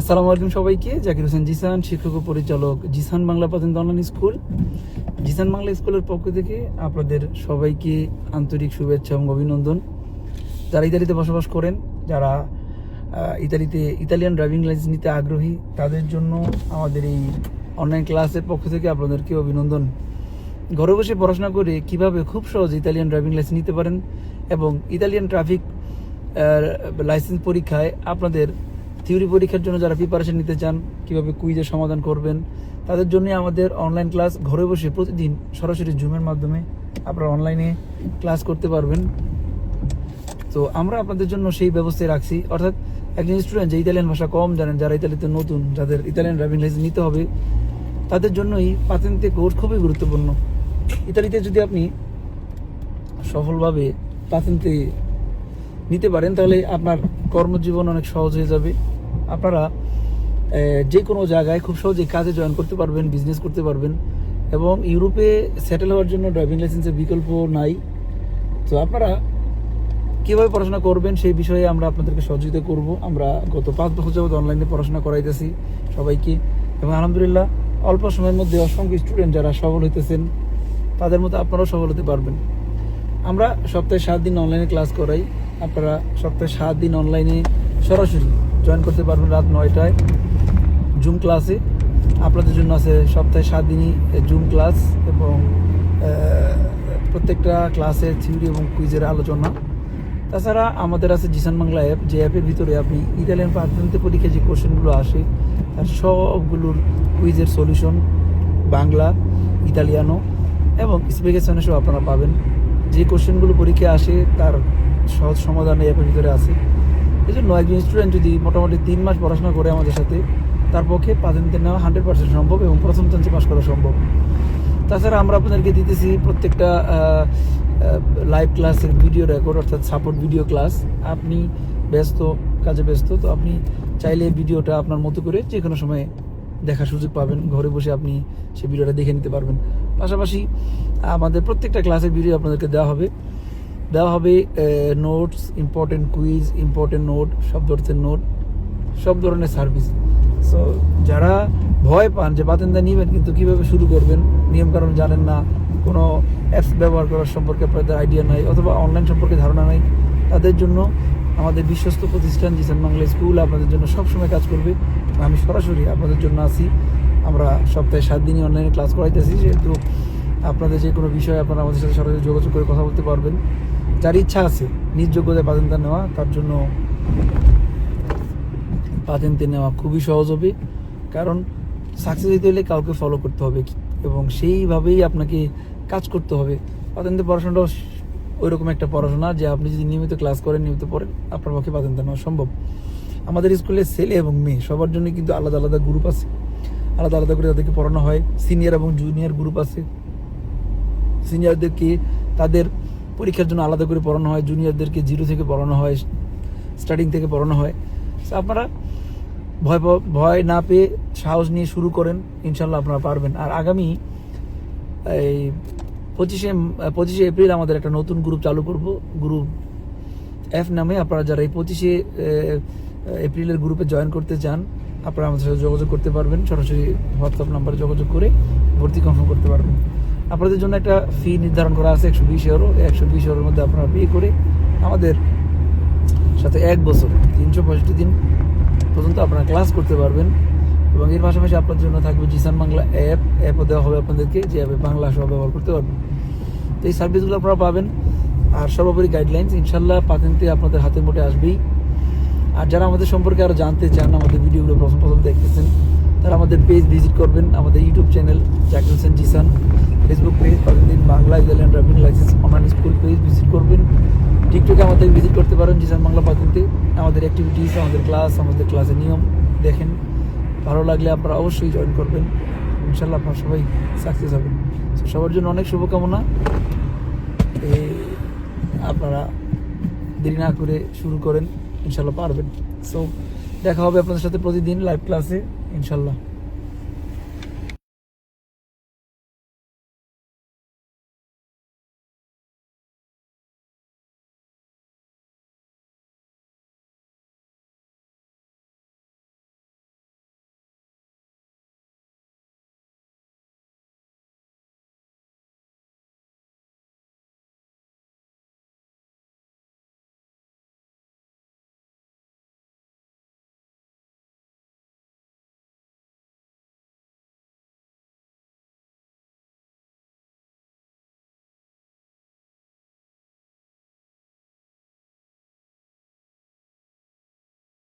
আসসালামু আলাইকুম সবাইকে। জাকির হোসেন জিসান, শিক্ষক ও পরিচালক জিসান বাংলা পাতেন অনলাইন স্কুল জিসান বাংলা স্কুলের পক্ষ থেকে আপনাদের সবাইকে আন্তরিক শুভেচ্ছা এবং অভিনন্দন। যারা ইতালিতে বসবাস করেন, যারা ইতালিতে ইতালিয়ান ড্রাইভিং লাইসেন্স নিতে আগ্রহী, তাদের জন্য আমাদের এই অনলাইন ক্লাসের পক্ষ থেকে আপনাদেরকে অভিনন্দন। ঘরে বসে পড়াশোনা করে কীভাবে খুব সহজে ইতালিয়ান ড্রাইভিং লাইসেন্স নিতে পারেন এবং ইতালিয়ান ট্রাফিক লাইসেন্স পরীক্ষায় আপনাদের থিওরি পরীক্ষার জন্য যারা প্রিপারেশন নিতে চান, কীভাবে কুইজের সমাধান করবেন, তাদের জন্য আমাদের অনলাইন ক্লাস ঘরে বসে প্রতিদিন সরাসরি জুমের মাধ্যমে আপনারা অনলাইনে ক্লাস করতে পারবেন। তো আমরা আপনাদের জন্য সেই ব্যবস্থায় রাখছি। অর্থাৎ একজন স্টুডেন্ট যে ইতালিয়ান ভাষা কম জানেন, যারা ইতালিতে নতুন, যাদের ইতালিয়ান ড্রাইভিং লাইসেন্স নিতে হবে, তাদের জন্যই পাতেন্তে কোর্স খুবই গুরুত্বপূর্ণ। ইতালিতে যদি আপনি সফলভাবে পাতেন্তে নিতে পারেন, তাহলে আপনার কর্মজীবন অনেক সহজ হয়ে যাবে। আপনারা যে কোনো জায়গায় খুব সহজেই কাজে জয়েন করতে পারবেন বিজনেস করতে পারবেন, এবং ইউরোপে সেটেল হওয়ার জন্য ড্রাইভিং লাইসেন্সের বিকল্প নাই। তো আপনারা কীভাবে পড়াশোনা করবেন সেই বিষয়ে আমরা আপনাদেরকে সহযোগিতা করব। আমরা গত পাঁচ বছর যাবত অনলাইনে পড়াশোনা করাইতেছি সবাইকে, এবং আলহামদুলিল্লাহ অল্প সময়ের মধ্যে অসংখ্য স্টুডেন্ট যারা সফল হইতেছেন, তাদের মতো আপনারাও সফল হতে পারবেন। আমরা সপ্তাহে সাত দিন অনলাইনে ক্লাস করাই। আপনারা সপ্তাহে সাত দিন অনলাইনে সরাসরি জয়েন করতে পারবেন রাত নয়টায়। জুম ক্লাসে আপনাদের জন্য আছে সপ্তাহে সাত দিনই জুম ক্লাস এবং প্রত্যেকটা ক্লাসের থিওরি এবং কুইজের আলোচনা। তাছাড়া আমাদের আছে জিসান বাংলা অ্যাপ যে অ্যাপের ভিতরে আপনি ইতালিয়ান পাঠ্যন্ত্র পরীক্ষায় যে কোশ্চেনগুলো আসে, তার সবগুলোর কুইজের সলিউশন বাংলা, ইতালিয়ানো এবং স্পেকেশনে সব আপনারা পাবেন। যে কোশ্চেনগুলো পরীক্ষায় আসে, তার সহজ সমাধান অ্যাপের ভিতরে আছে। এই জন্য একজন স্টুডেন্ট যদি মোটামুটি তিন মাস পড়াশোনা করে আমাদের সাথে, তার পক্ষে পাতেন্তে নেওয়া হান্ড্রেড পার্সেন্ট সম্ভব এবং প্রথম চান্সে পাস করা সম্ভব। তাছাড়া আমরা আপনাদেরকে দিতেছি প্রত্যেকটা লাইভ ক্লাসের ভিডিও রেকর্ড অর্থাৎ সাপোর্ট ভিডিও ক্লাস আপনি ব্যস্ত, কাজে ব্যস্ত, তো আপনি চাইলে ভিডিওটা আপনার মতো করে যে কোনো সময়ে দেখার সুযোগ পাবেন। ঘরে বসে আপনি সেই ভিডিওটা দেখে নিতে পারবেন। পাশাপাশি আমাদের প্রত্যেকটা ক্লাসের ভিডিও আপনাদেরকে দেওয়া হবে। দেওয়া হবে notes important quiz important note সব ধরনের নোট সব ধরনের সার্ভিস সো যারা ভয় পান যে বাতেন্দা নেবেন কিন্তু কীভাবে শুরু করবেন, নিয়মকানুন জানেন না, কোনো অ্যাপস ব্যবহার করার সম্পর্কে আপনাদের আইডিয়া নাই, অথবা অনলাইন সম্পর্কে ধারণা নাই, তাদের জন্য আমাদের বিশ্বস্ত প্রতিষ্ঠান জিসান বাংলা স্কুল আপনাদের জন্য সবসময় কাজ করবে। আমি সরাসরি আপনাদের জন্য আসি আমরা সপ্তাহে সাত দিনই অনলাইনে ক্লাস করাইতেছি, যেহেতু আপনাদের যে কোনো বিষয়ে আপনারা আমাদের সাথে সরাসরি যোগাযোগ করে কথা বলতে পারবেন। যার ইচ্ছা আছে, নিজ যোগ্যতায় বাতেন্দা নেওয়া, তার জন্য পাতেন্তে নেওয়া খুবই সহজ হবে। কারণ সাকসেস হতে হলে কাউকে ফলো করতে হবে এবং সেইভাবেই আপনাকে কাজ করতে হবে। পাতেন্তে পড়াশোনাটাও ওই রকম একটা পড়াশোনা যে আপনি যদি নিয়মিত ক্লাস করেন, নিয়মিত পড়েন, আপনার পক্ষে পাতেন্তে নেওয়া সম্ভব। আমাদের স্কুলে ছেলে এবং মেয়ে সবার জন্য কিন্তু আলাদা আলাদা গ্রুপ আছে। আলাদা আলাদা করে তাদেরকে পড়ানো হয়। সিনিয়র এবং জুনিয়র গ্রুপ আছে। সিনিয়রদেরকে তাদের পরীক্ষার জন্য আলাদা করে পড়ানো হয় জুনিয়রদেরকে জিরো থেকে পড়ানো হয় স্টার্টিং থেকে পড়ানো হয়। So, আপনারা ভয় ভয় না পেয়ে সাহস নিয়ে শুরু করেন ইনশাল্লাহ আপনারা পারবেন। আর আগামী, এই পঁচিশে পঁচিশে এপ্রিল আমাদের একটা নতুন গ্রুপ চালু করব। গ্রুপ এফ নামে আপনারা যারা এই পঁচিশে এপ্রিলের গ্রুপে জয়েন করতে চান, আপনারা আমাদের সাথে যোগাযোগ করতে পারবেন। সরাসরি হোয়াটসঅ্যাপ নাম্বারে যোগাযোগ করে ভর্তি কনফার্ম করতে পারবেন। আপনাদের জন্য একটা ফি নির্ধারণ করা আছে, একশো বিশ ইউরো একশো বিশ ইউরোর মধ্যে আপনারা পে করে আমাদের সাথে এক বছর, তিনশো পঁয়ষট্টি দিন পর্যন্ত আপনারা ক্লাস করতে পারবেন। এবং এর পাশাপাশি আপনার জন্য থাকবে জিসান বাংলা অ্যাপ অ্যাপও দেওয়া হবে আপনাদেরকে, যে অ্যাপে বাংলা সহ ব্যবহার করতে পারবেন। তো এই সার্ভিসগুলো আপনারা পাবেন। আর সর্বোপরি গাইডলাইন্স ইনশাল্লাহ পাতেন্তে আপনাদের হাতের মুঠে আসবেই। আর যারা আমাদের সম্পর্কে আরও জানতে চান, আমাদের ভিডিওগুলো প্রথম প্রথম দেখতেছেন তারা আমাদের পেজ ভিজিট করবেন, আমাদের YouTube channel Zakir Hossain Jisan Facebook page পাতেন্দিন Bangla Italian driving licence online school page visit করবেন। টিকটকে আমাদের ভিজিট করতে পারেন জিসান বাংলা পাতেন্তে আমাদের অ্যাক্টিভিটিস আমাদের ক্লাস আমাদের ক্লাসের নিয়ম দেখেন। ভালো লাগলে আপনারা অবশ্যই জয়েন করবেন। ইনশাল্লাহ আপনারা সবাই সাকসেস হবেন। সবার জন্য অনেক শুভকামনা। আপনারা দেরি না করে শুরু করেন। ইনশাল্লাহ পারবেন। সো দেখা হবে আপনাদের সাথে প্রতিদিন লাইভ ক্লাসে ইনশাল্লাহ।